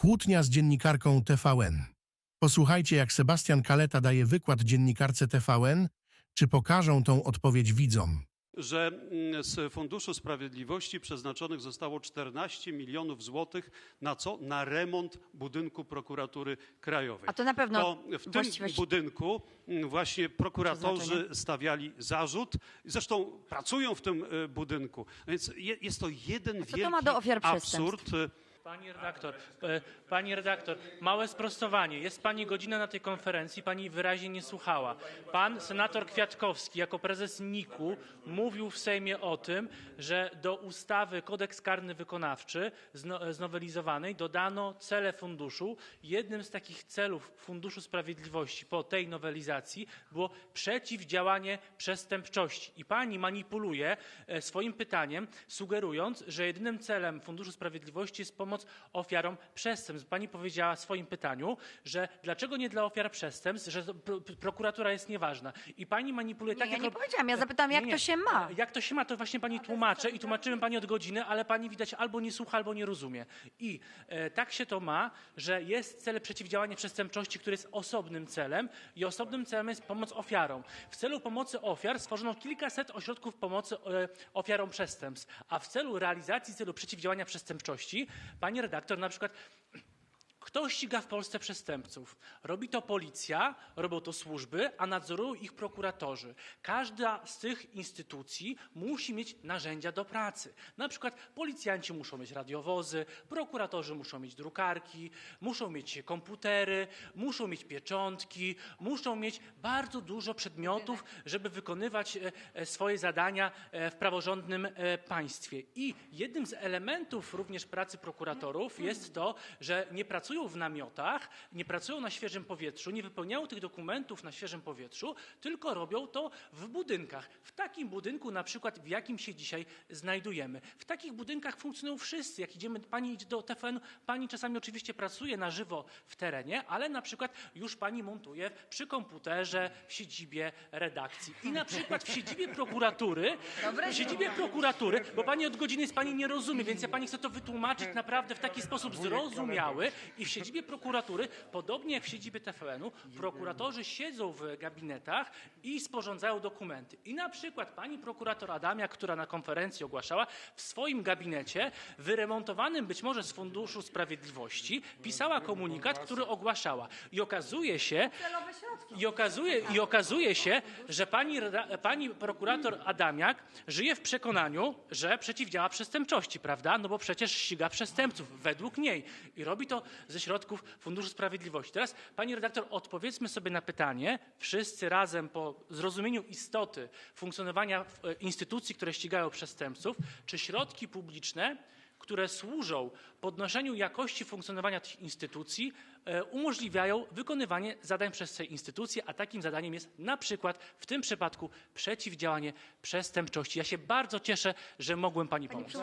Kłótnia z dziennikarką TVN. Posłuchajcie, jak Sebastian Kaleta daje wykład dziennikarce TVN, czy pokażą tą odpowiedź widzom. że mm, z Funduszu Sprawiedliwości przeznaczonych zostało 14 milionów złotych na co? Na remont budynku prokuratury krajowej. A to na pewno To w tym właściwość- budynku mm, właśnie prokuratorzy Przeznaczenie? stawiali zarzut. Zresztą pracują w tym e, budynku. Więc je, jest to jeden co to wielki ma do ofiar absurd. e, Pani redaktor, e, pani redaktor, małe sprostowanie. Jest pani godzina na tej konferencji, pani wyraźnie nie słuchała. Pan senator Kwiatkowski jako prezes NIK-u mówił w Sejmie o tym, że do ustawy Kodeks Karny Wykonawczy zno- znowelizowanej dodano cele funduszu. Jednym z takich celów Funduszu Sprawiedliwości po tej nowelizacji było przeciwdziałanie przestępczości. I pani manipuluje e, swoim pytaniem, sugerując, że jedynym celem Funduszu Sprawiedliwości jest pomoc ofiarom przestępstw. Pani powiedziała w swoim pytaniu, że dlaczego nie dla ofiar przestępstw, że to pro, prokuratura jest nieważna. I pani manipuluje Nie, tak, ja jak nie powiedziałam, ja zapytałam, jak Nie, to nie. się ma. Jak to się ma, to właśnie pani tłumaczę i tłumaczyłem pani od godziny, ale pani widać albo nie słucha, albo nie rozumie. I e, tak się to ma, że jest cel przeciwdziałania przestępczości, który jest osobnym celem i osobnym celem jest pomoc ofiarom. W celu pomocy ofiar stworzono kilkaset ośrodków pomocy e, ofiarom przestępstw, a w celu realizacji celu przeciwdziałania przestępczości, pani redaktor, na przykład kto ściga w Polsce przestępców? Robi to policja, robią to służby, a nadzorują ich prokuratorzy. Każda z tych instytucji musi mieć narzędzia do pracy. Na przykład policjanci muszą mieć radiowozy, prokuratorzy muszą mieć drukarki, muszą mieć komputery, muszą mieć pieczątki, muszą mieć bardzo dużo przedmiotów, żeby wykonywać e, e, swoje zadania e, w praworządnym państwie. I jednym z elementów również pracy prokuratorów jest to, że nie pracują w namiotach, nie pracują na świeżym powietrzu, nie wypełniają tych dokumentów na świeżym powietrzu, tylko robią to w budynkach. W takim budynku na przykład, w jakim się dzisiaj znajdujemy. W takich budynkach funkcjonują wszyscy. Jak idziemy, pani idzie do TVN, pani czasami oczywiście pracuje na żywo w terenie, ale na przykład już pani montuje przy komputerze w siedzibie redakcji. I na przykład w siedzibie prokuratury, w siedzibie prokuratury, bo pani od godziny jest pani nie rozumie, więc ja pani chcę to wytłumaczyć naprawdę w taki sposób zrozumiały. I w siedzibie prokuratury, podobnie jak w siedzibie TVN-u, prokuratorzy siedzą w gabinetach i sporządzają dokumenty. I na przykład pani prokurator Adamia, która na konferencji ogłaszała, w swoim gabinecie, wyremontowanym być może z Funduszu Sprawiedliwości, pisała komunikat, który ogłaszała. I okazuje się, i okazuje, I okazuje się, że pani, pani prokurator Adamiak żyje w przekonaniu, że przeciwdziała przestępczości, prawda? No bo przecież ściga przestępców, według niej. I robi to ze środków Funduszu Sprawiedliwości. Teraz, pani redaktor, odpowiedzmy sobie na pytanie, wszyscy razem po zrozumieniu istoty funkcjonowania e, instytucji, które ścigają przestępców, czy środki publiczne które służą podnoszeniu jakości funkcjonowania tych instytucji, e, umożliwiają wykonywanie zadań przez te instytucje, a takim zadaniem jest na przykład w tym przypadku przeciwdziałanie przestępczości. Ja się bardzo cieszę, że mogłem Pani pomóc.